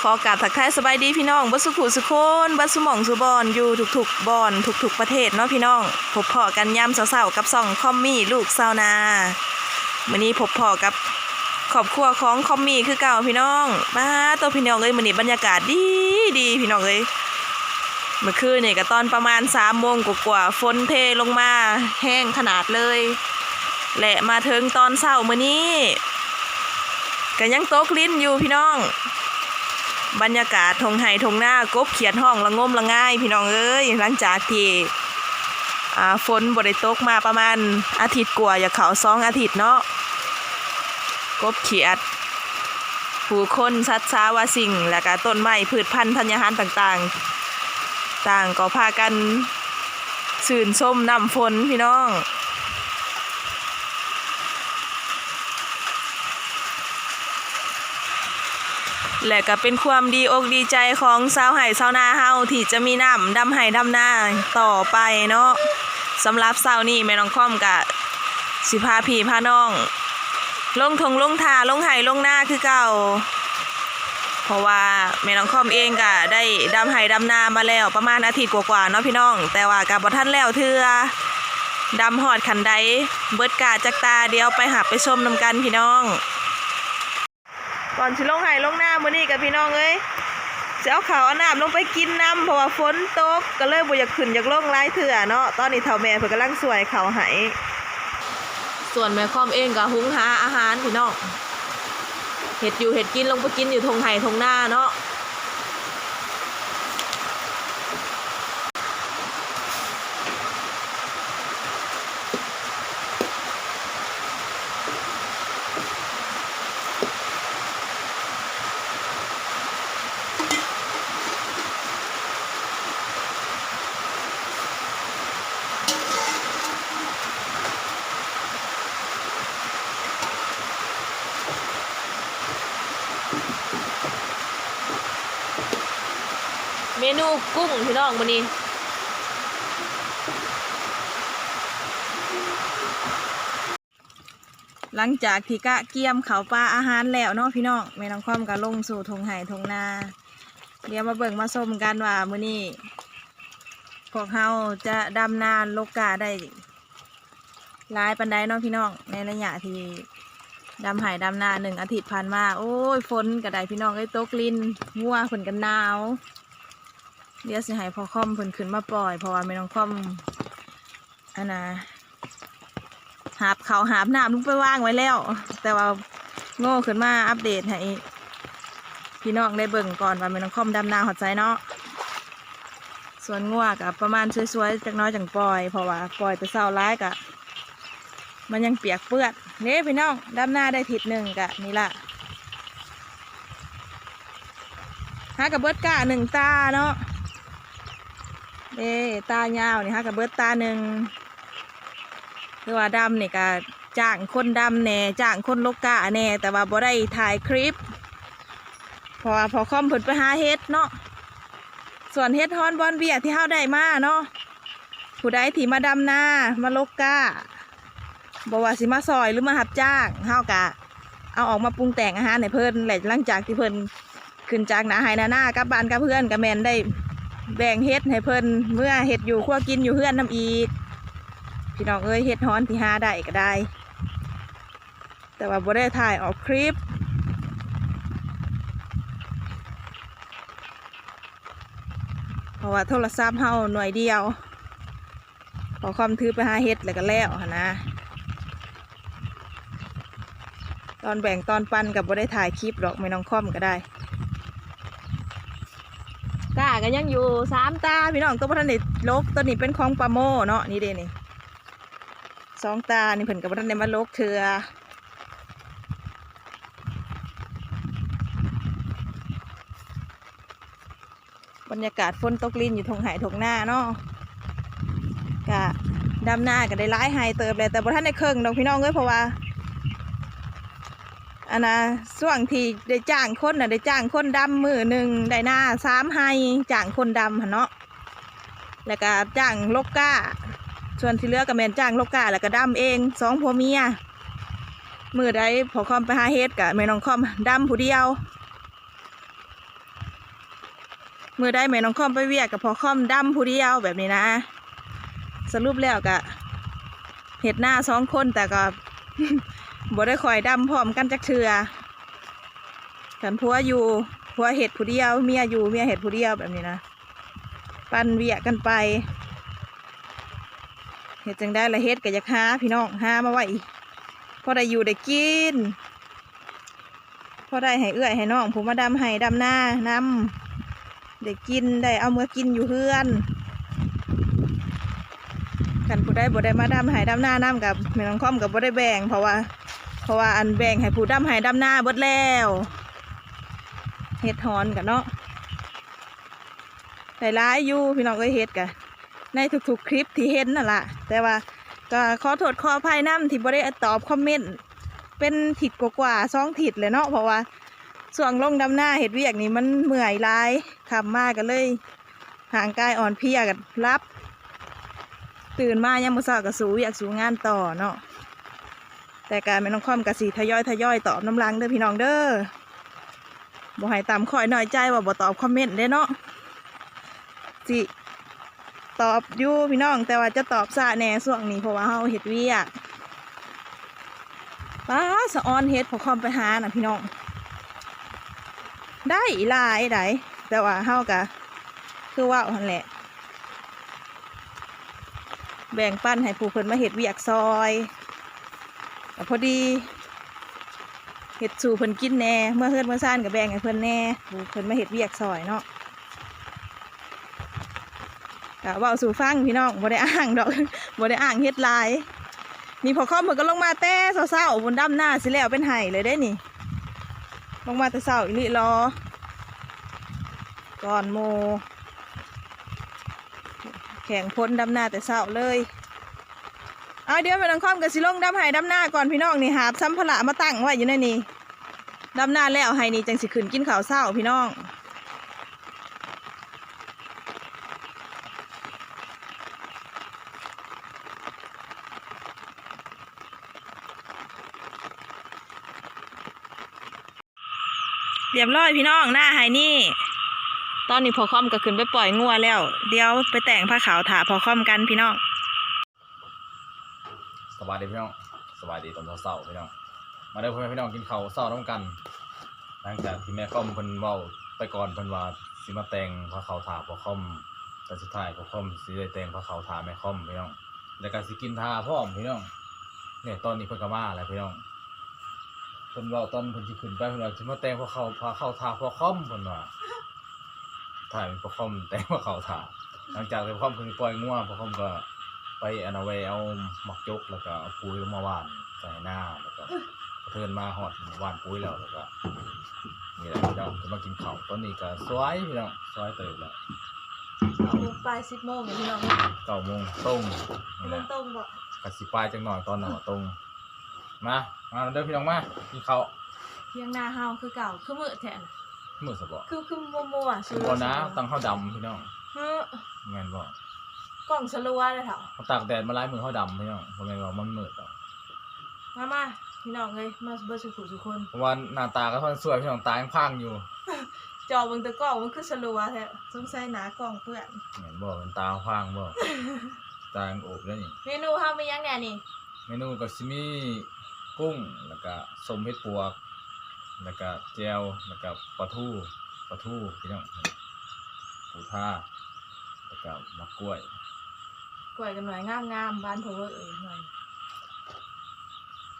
ขอกราบทักทายสบายดีพี่น้องบัสสุขุสุคนบัสสุหม่องสุบอนอยู่ทุกๆบอนทุกๆประเทศเนาะพี่น้องพบพ่อกันยามเช้าๆกับซ่องคอมมี่ลูกซาวนามื้อนี้พบพ่อกับครอบครัวของคอมมี่คือเก่าพี่น้องมาตัวพี่น้องเอ้ยมื้อนี้บรรยากาศดีดีพี่น้องเอ้ยเมื่อคืนเนี่ยก็ตอนประมาณ3โมงกว่าๆฝนเทลงมาแห้งขนาดเลยและมาถึงตอนเช้ามื้อนี้ก็ยังโตกลิ้นอยู่พี่น้อง บรรยากาศทงไห่ทงหน้ากบเขียนห้องละงมละง่าย พี่น้องเอ้ยหลังจากที่ฝนบริตกมาประมาณอาทิตย์กว่าอย่าเขาสองอาทิตย์เนาะกบเขียด ผู้คนชัดช้าวาสิ่ง และก็ต้นไม้พืชพันธุ์ธัญญาหารต่างๆ ต่างก็พากันสื่นส้มน้ำฝนพี่น้อง และก็เป็นความดีอกดีใจของชาวไห่ชาวนาเฮาที่จะมีน้ำดำไห่ดำนาต่อไปเนาะสำหรับเช้านี้แม่น้องค่อมกะสิพาพี่พาน้อง ลงทงลงทาลงไห่ลงหน้าคือเก่า เพราะว่าแม่น้องค่อมเองก็ได้ดำไห่ดำนามาแล้วประมาณอาทิตย์กว่าๆเนาะพี่น้อง แต่ว่ากับบ่ทันแล้วเทื่อดำหอดขันใดเบิดกาจักตาเดียวไปหาไปชมนำกันพี่น้อง ก่อนสิลงไห้ลงหน้ามื้อนี้กับพี่น้องเอ้ยจะเอาข่าวเอาน้ำลงไปกินน้ำเพราะว่าฝนตกก็เลยบ่อยากขึ้นอยากลงไร้เถื่อเนาะตอนนี้เถ่าแม่เพิ่นกำลังสวยข่าวให้ส่วนแม่คอมเองก็หุงหาอาหารพี่น้องเห็ดอยู่เห็ดกินลงไปกินอยู่ทงไห่ทงหน้าเนาะ มนูกุ้งพี่น้องมื้อนี้หลังจากที่กะเกี่ยมเขาปลาอาหารแล้วเนาะพี่น้องแม่น้องความก็ลงสู่ทงไห่ทงนาเดี๋ยวมาเบิ่งมาส้มกันว่ามื้อนี้พวกเฮาจะดำนานโลกาได้หลายปันไดเนาะพี่น้องในระยะที่ดำไห่ดำนาหนึ่งอาทิตย์ผ่านมา โอ้ยฝนกระไดพี่น้องเอ้ตกลินงัวฝนกันหนาว เดี๋ยวสิให้พอคอมเพิ่นขึ้นมาปล่อย เพราะว่าไม่ต้องคอมอันน่ะหาบเขาหาบน้ำลุกไปว่างไว้แล้ว แต่ว่าโง่ขึ้นมาอัปเดตให้พี่น้องได้เบิ่งก่อนว่าไม่ต้องคอมดำนาหัวใจเนาะส่วนงัวกับประมาณสวยๆจักน้อยจังปล่อย เพราะว่าปล่อยแต่เศร้าร้ายกะ มันยังเปียกเปื้อนเนี่พี่น้องดำหน้าได้ทิศหนึ่งกะนี่ละหากับเบิดกะหนึ่งตาเนาะ เด้ตายาวนี่ฮะกับเบิดตาหนึ่งคือว่าดำนี่ก็จ้างคนดำแน่จ้างคนโลกาแน่แต่ว่าบ่ได้ถ่ายคลิปพราะว่าพอคอมเพิ่นไปหาเฮ็ดเนาะส่วนเฮ็ดฮอนบอนเบียที่เฮาได้มาเนาะผู้ใดที่มาดำหน้ามาโลกาบ่ว่าสิมาซอยหรือมาหับจ้างเฮากะ เอาออกมาปรุงแต่งอาหารให้เพิ่นแหละหลังจากที่เพิ่นขึ้นจากนาไฮนาหน้ากับบ้านกับเพื่อนกับแมนได้ แบ่งเฮ็ดให้เพิ่นเมื่อเฮ็ดอยู่คั่วกินอยู่เพื่อนน้ำอีก พี่น้องเอ้ยเฮ็ดฮ้อนที่หาได้ก็ได้ แต่ว่าบ่ได้ถ่ายออกคลิปเพราะว่าโทรศัพท์เฮาหน่วยเดียว พอความถือไปหาเฮ็ดแล้วก็แล้วนนะตอนแบ่งตอนปันกับบ่ได้ถ่ายคลิปหรอกไม่น้องคอมก็ได้ กาก็ยังอยู่สามตาพี่น้องตัวพันเด็ลกตัวนี้เป็นของปลาโมเนาะนี่เดนี่สองตานี่เพิ่นกับพันเด็มาลกเถือบรรยากาศฝนตกลินอยู่ทงหายทงหน้าเนาะกะดำหน้าก็ได้ร้ายไฮเติบเลยแต่บ่ท่านได้เครื่องดอกพี่น้องเอ้ยเพราะว่า อันนะช่วงที่ได้จ้างคนนะได้จ้างคนดำมือหนึ่งได้หน้าสามไฮจ้างคนดำหันเนาะแล้วก็จ้างลกก้า ส่วนที่เหลือก็แมนจ้างลกก้า แล้วก็ดำเองสองผัวเมียมือใดพอคอมไปหาเฮ็ดกะแม่น้องคอมดำผู้เดียวมือได้แม่น้องคอมไปเวียกกับพอคอมดำผู้เดียวแบบนี้นะ สรุปแล้วกะเห็ดหน้าสองคนแต่ก็ บ่ได้คอยดำพร้อมกันจักเทือกันผัวอยู่ผัวเห็ดผู้เดียวเมียอยู่เมียเห็ดผู้เดียวแบบนี้นะปั่นเวียกันไปเห็ดจังได้ละเฮ็ดกับยักหาพี่น้องหามาไว้พอได้อยู่ได้กินพอได้ให้เอื้อยให้น้องผมมาดำให้ดำหน้านำได้กินได้เอาเมื่อกินอยู่เพื่อนกันผู้ได้บ่ได้มาดำให้ดำหน้าน้ำกับแม่น้องคอมกับบ่ได้แบ่งเพราะว่า เพราะว่าอันแบ่งให้ผู้ดำให้ดำหน้าเบิดแล้วเฮ็ดฮอนกันเนาะได้ร้ายอยู่พี่น้องก็เฮ็ดกันในทุกๆคลิปที่เห็นนั่นแหละแต่ว่าก็ขอโทษขออภัยน้ำที่บ่ได้ตอบคอมเมนต์เป็นถิดกว่าๆสองถิดเลยเนาะเพราะว่าส่วงลงดำหน้าเฮ็ดเวียกนี่มันเมื่อยหลายทำมากกันเลย ห่างกายอ่อนเพลียกันรับ ตื่นมายังมือสากับสูอยากสูงานต่อเนาะ แต่การไม่ต้องคอมกับสีทยอยทยอยตอบน้ำลังเด้อพี่น้องเด้อบ่ให้ตามคอยหน่อยใจว่าบ่ตอบคอมเมนต์เด้เนาะสิตอบอยู่พี่น้อง แต่ว่าจะตอบซาแน่ส่วงนี้เพราะว่าเฮาเฮ็ดเวียกป้าสะออนเฮ็ดพอคอมไปหาน่ะพี่น้อง ได้ลายได้แต่ว่าเฮากะคือว่าหั่นแหละ แบ่งปั้นให้ผู้เพิ่นมาเห็ดเวียกซอย แต่พอดีเห็ดสู่เพิ่นกินแน่เมื่อเฮือนเมื่อซ่านกับแบงให้เพิ่นแน่เพิ่นมาเห็ดเวียกซอยเนาะกะเว่าสู่ฟังพี่น้องบ่ได้อ้างดอกบ่ได้อ้างเฮ็ดลายนี่พอเข้อมเพิ่นก็ลงมาแต่เช้าๆบนดำหน้าสิแล้วเป็นไห้เลยได้นี่ ลงมาแต่เช้าอีหลิรอก่อนโม แข่งพ้นดำหน้าแต่เช้าเลย เอาเดี๋ยวไปนังคอมกับสิลงดำไห้ดำหน้าก่อนพี่น้องนี่หาบซ้ำพละมาตั้งไว้อยู่ในนี่ดำหน้าแล้วไห้นี่จังสิขึ้นกินข้าวเช้าพี่น้องเรียบร้อยพี่น้องหน้าไห้นี่ ตอนนี้พอคอมก็ขึ้นไปปล่อยงัวแล้ว เดี๋ยวไปแต่งผ้าขาวถาพอคอมกันพี่น้อง วัสดีพี่น้องสวัสดีตอนเช้าๆพี่น้อง มาเด้อพ่อแม่พี่น้องกินข้าวเช้าร่วมกัน หลังจากที่แม่ค่อมเพิ่นเว้าไปก่อนเพิ่นว่าสิมาแต่งพระเขาวถาพอค่อมแต่สุดท้ายพอค่อมสิได้แต่งพระเขาวถาแม่ค่อมพี่น้องแล้วก็สิกินทาพร้อมพี่น้องเนี่ยตอนนี้เพิ่นก็มาแล้วพี่น้องเพิ่นเว้าตอนเพิ่นสิขึ้นไปเพิ่นว่าสิมาแต่งพระเขาพระเขาวถาพอค่อมเพิ่นว่าถ่ายเป็นพอค่อมแต่งพระเขาวถาหลังจากที่พอค่อมเพิ่นปล่อยงัวพอค่อมก็ ไปอนาเวเอาหมักจกแล้วก็เอาปุ๋ยลงมาหว่านใส่หน้าแล้วก็เทินมาหอดหว่านปุ๋ยแล้วแล้วก็นี่แหละพี่น้องจะมากินข้าวตอนนี้ก็สวยพี่น้องสวยเติบแล้วปลายสิบโมงพี่น้องเก้าโมงตรงนี่แหละต้มบ่กสิปลายจังหน่อยตอนนั้นว่าตรงมามาเด้อพี่น้องมากินข้าวเที่ยงหน้าเฮาคือเก่าคือมือแทนมื้อสบอคือคือมัวมัวๆคือบ่นะตั้งข้าวดำพี่น้องเฮ้อแม่นบ่ กล่องสลัวเลยเถอะเขาตากแดดมาหลายมื้อข้าวดำพี่น้องบ่แม่นว่ามันมืดดอกมามาพี่น้องเลยมาเบอร์สุขุสุคนเพราะว่าหน้าตาก็ค่อนสวยพี่น้องตายังพังอยู่จอเบิ่งแตะกล้องมันคือสลัวแท้สงสัยหนากล้องเปื้อนเหมือนบอกมันตาพางบอกตายังโอบแล้วนี่เมนูเฮามีหยังแหน่นี่เมนูก็ซิมีกุ้งแล้วก็สมเห็ดปวกแล้วก็แจวแล้วก็ปลาทูปลาทูพี่น้องปูท่าแล้วก็มะกล้วย กล้วยกันหน่อยงามๆบ้านเพอเวอร์เอ้ยหน่อย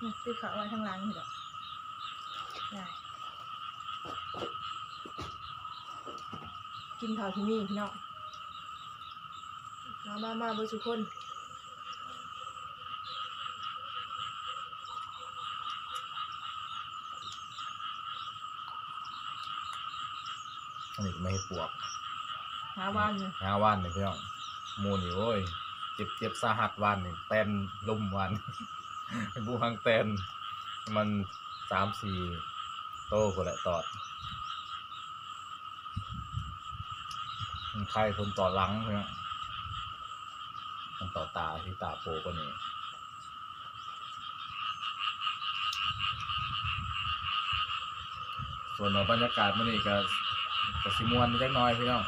นี่ติดเขาไว้ข้างหล่างนี่ดอกได้กินข้าวที่นี่พี่น้องมามามาเบอร์สุคนอันนี้ก็ไม่เห็ดปวกหาบ้านอยู่หาว่านนี่พี่น้องหมูนี่โอ้ยเจ็บเจ็บสาหัสว่านนี่แตนลุ่มว่านเป็นบูฮังแตนมันสามสี่โตคนละตอดมันใครคนต่อหลังเนาะมันต่อตาที่ตาโปกว่านี้ส่วนว่าบรรยากาศมันนี่ก็ก็สิมวนนิดน้อยพี่น้อง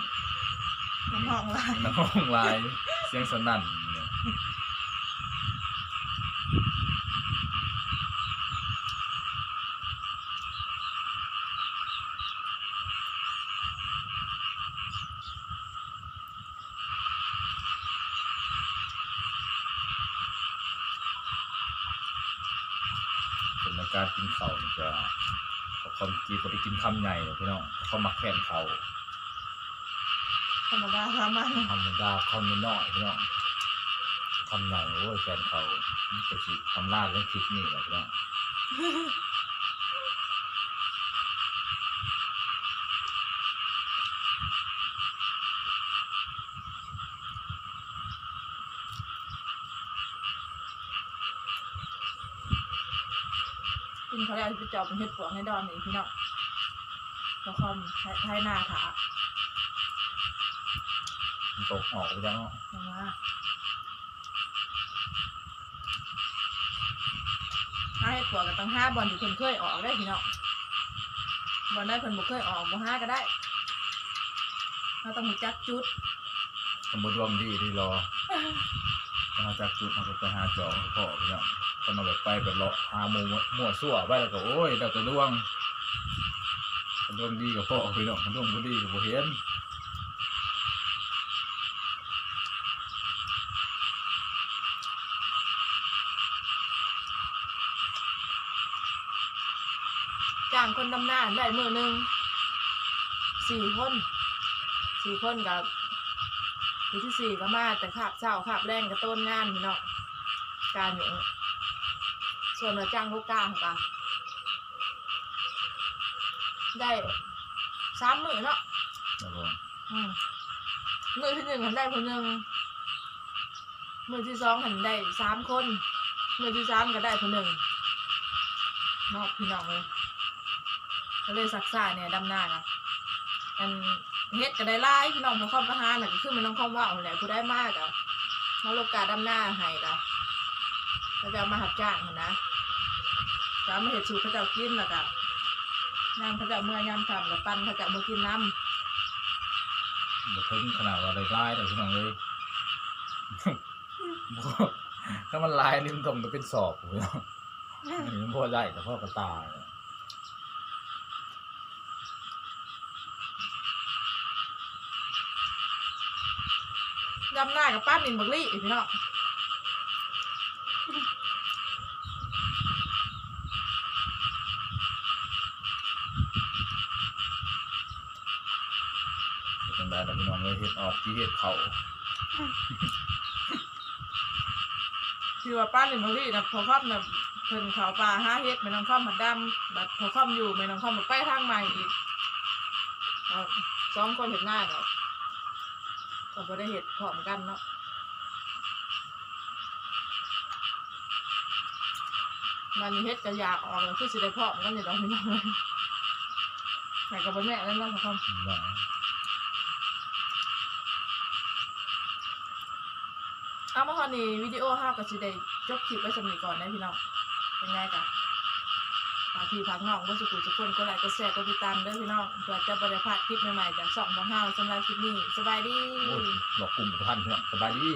น้ำห้องลายน้ำห้องลาย เสียงสนั่นเนี่ย เป็นอา การกินเขาวนี่จะความจีก็ไปกินคำใหญ่เลยพี่น้องเขามักแค่นเขาธรรมดาค่ะมันธรรมดาคำน้อยๆพี่น้องคำใหญ่โอ้ยแฟนเขาจะสิทำลาดเรื่องคลิปนี่แหละพี่น้อง เขาแล้วไปจอบเป็นเห็ดปวกให้ดอนนี่พี่น้องแล้วคอมไทยหน้าถามันตกออกไปแล้วลงมาห้าเห็ดปวกก็ต้องห้าบอลที่เพิ่นเคยออกได้พี่น้องบอลได้เพิ่นบ่เคยออกบ่ห้าก็ได้เราต้องหูจักจุด สมมติว่ามันดีที่รอ มาจากจุดมันก็ไปหาจองพ่อพี่น้อง มาแบบไปแบบเลาะหาหมูมั่วซั่วไปแล้วก็โอ้ยแต่กระดวงกระดวงดีกับพ่อพี่น้องกระดวงบ่ดีกับบ่เห็นจ้างคนดำหน้าได้มือหนึ่งสี่คนสี่คนกับทีที่สี่ก็มาแต่ขาบเช้าขาบแรงกับต้นงานพี่น้องการอยู่ ส่วนเราจ้างลูกกลางกันได้สามมือเนาะครับผมอืมมือที่หนึ่งหันได้คนหนึ่งมือที่สองหันได้สามคน มือที่สามก็ได้คนหนึ่งเนอกพี่น้องเลยก็เลยสักษาเนี่ยดำหน้านะอันเฮ็ดก็ได้ไล่พี่น้องพอเข้าประหารน่ะก็คือมันต้องเข้าว่าเอาแหละผู้ได้มากอะมาโลกาดำหน้าให้ละก็จะเอามาหับจ้างหั้นนะ จะเอามาเห็ดสูตรเขาเจ้ากินแล้วก็นางเขาเจ้าเมื่อยามทำแล้วปั้นเขาเจ้ามากินน้ำบ่ถึงขนาดว่าได้ลายแต่พี่น้องเลยบ่ถ้ามันลายนี่มันต้องเป็นสอบพี่น้องอันนี้มันพอได้แต่พ่อกระตายดำหน้ากับป้านินบักลี่อีกพี่น้อง เป็นจังไดแต่พี่น้องเลยเฮ็ดออกที่เฮ็ดเขาคือว่าป้านินบักลี่นะพอครอบนะเพิ่นเขาปลาห้าเฮ็ดไม่น้องข้อมผัดดำบัดพอครอบอยู่ไม่น้องข้อมแบบไปทางใหม่อีกเอาสองคนเห็นหน้าก็ก็บ่ได้เห็ดพร้อมกันเนาะมันนี้เฮ็ดก็อยากออกแล้วคือสิได้พร้อมกันอยู่ดอกพี่น้องเลยแต่ก็บ่แน่แล้วเนาะพอครอบได้เอามาต อนนี้วิดีโอห้ากับสิได้จบคลิปไว้สำนีก่อนนะพี่น้องเป็นไงกันฝากพี่ฝากน้องก็สุขุสุขคนก็ไลค์ก็แชร์ก็ติดตามด้วยพี่น้องเพื่อจะบริพลาดคลิปใหม่ๆจากสองของห้าสำหรับคลิปนี้สบายดีโอ้ยหลอกกลุ่มกับท่านเนาะสบายดี